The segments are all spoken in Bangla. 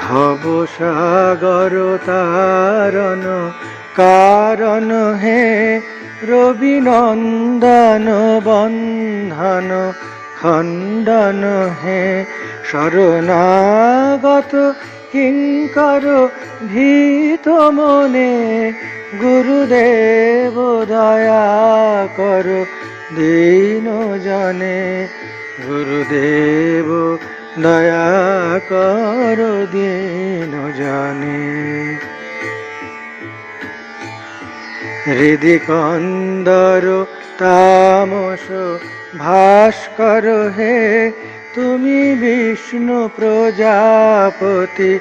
ভব সাগর তারণ কারণ হে রবি নন্দন বন্ধন, খণ্ডন হে শরণাগত কিঙ্কর ভীত মনে, গুরুদেব দয়া কর দীন জনে গুরুদেব দয়া কর দীন জনে। হৃদি কন্দর তামস ভাস্কর হে, তুমি বিষ্ণু প্রজাপতি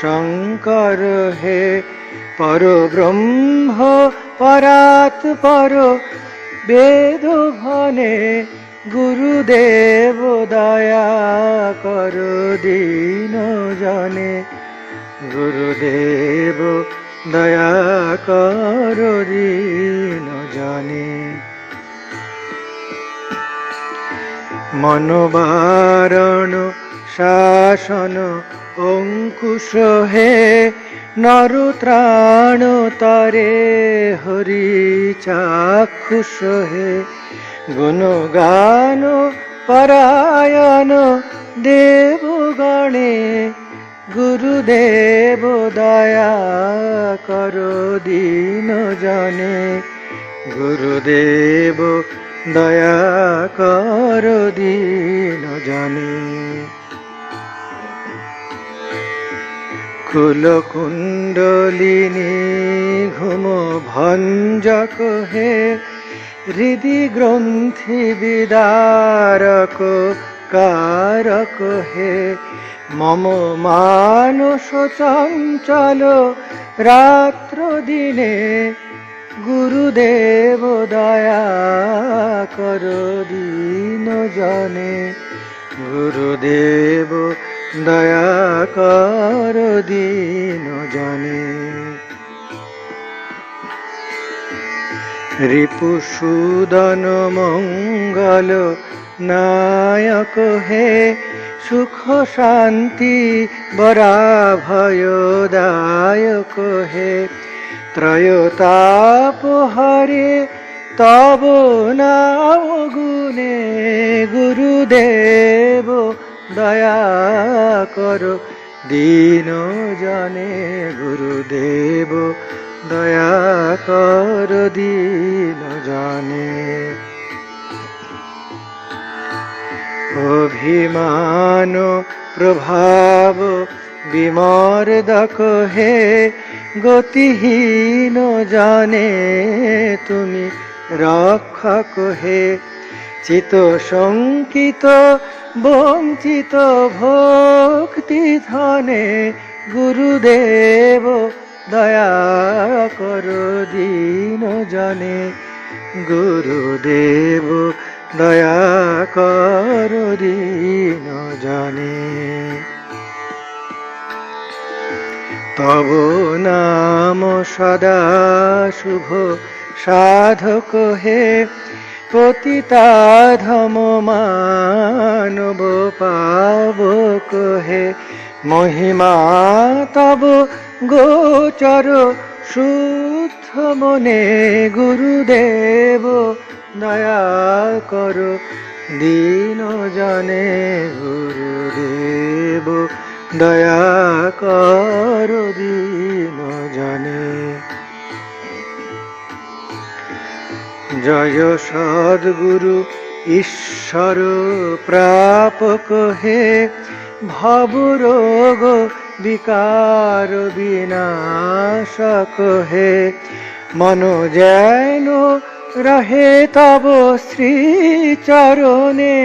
শঙ্কর হে। পর ব্রহ্ম পরাৎ পর বেদ ঘনে গুরুদেব দয়া কর দীন জনে। গুরুদেব দয়া কর দীন জনে। মনোবারণ শাসন অঙ্কুশ হে নরুত্রাণ তরে হরি চাক্ষুষ হে গুণগান পরায়ণ দেবগণে গুরুদেব দয়া কর দীন জনে গুরুদেব দয়া কর দীন জনে কুল কুণ্ডলিনী ঘুম ভঞ্জক হে হৃদি গ্রন্থি বিদারক, কারক হে। মম মানস চঞ্চল রাত্র দিনে গুরুদেব দয়া কর দীন জনে গুরুদেব দয়া কর দীন জনে রিপুসূদন মঙ্গল নায়ক হে, সুখ শান্তি বরাভয়দায়ক হে। ত্রয়তাপ হরে, তব নাম গুণে গুরুদেব। দয়া কর, দীন জনে গুরুদেব। দয়া কর, দীন জনে। অভিমান প্রভাব বিমর্দক হে গতিহীন জানে। তুমি রক্ষক হে চিত শঙ্কিত বঞ্চিত ভক্তি ধনে গুরুদেব, দয়া কর দীন জনে। গুরুদেব, দয়া কর দীন জনে। তব নাম সদা শুভ সাধক হে পতিতাধম মানব পাবক কহে। মহিমা তব গোচর শুদ্ধ মনে গুরুদেব, দয়া করো দীন জনে গুরুদেব, দয়া করো জয় সদ্গুরু ঈশ্বর প্রাপক হে ভবরোগ বিকার বিনাশক হে। মন যেন রহে তব শ্রী চরণে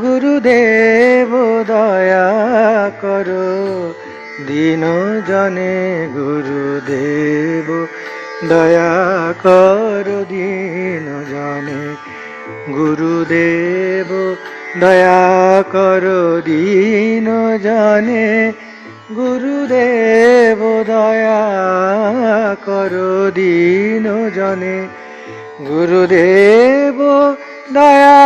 গুরুদেব দয়া করো। দিন জনে গুরুদেব দয়া কর দিন জনে। গুরুদেব, দয়া কর দিন জনে। গুরুদেব, দয়া কর দিন জনে। গুরুদেব, দয়া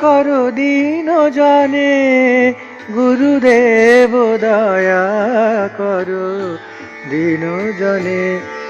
কর দিন জনে। গুরুদেব, দয়া করো দিন জনে।